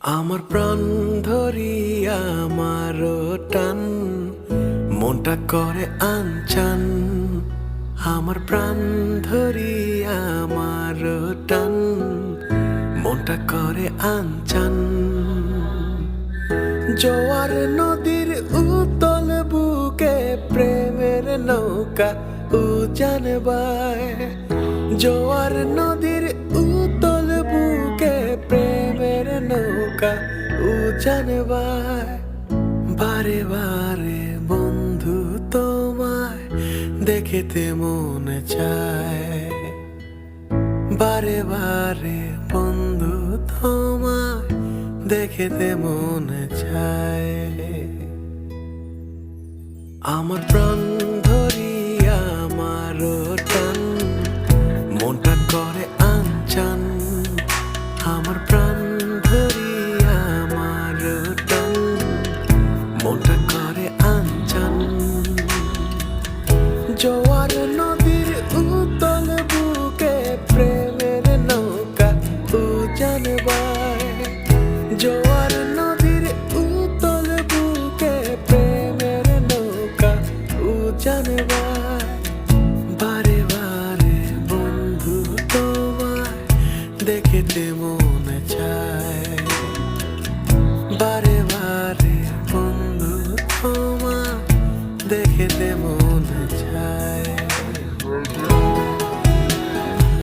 আমার প্রাণ ধরি আমার টান, মনটা করে আনচান। আমার প্রাণ ধরি আমার টান, মনটা করে আনচান। জোয়ার নদীর নৌকা উজান বায়। জোয়ার নদীর উতল বুকে প্রেমের নৌকা উজান বারে বারে বন্ধু তোমায় দেখিতে মনে চায়। বারে বারে বন্ধু তোমায় দেখিতে মন চায়। আমার প্রাণ আনচান আমার প্রাণ ধরি আমার টান। মনটা খেতে খেতে মনে চায়। বারে বারে বন্ধু তোমা দেখতে মনে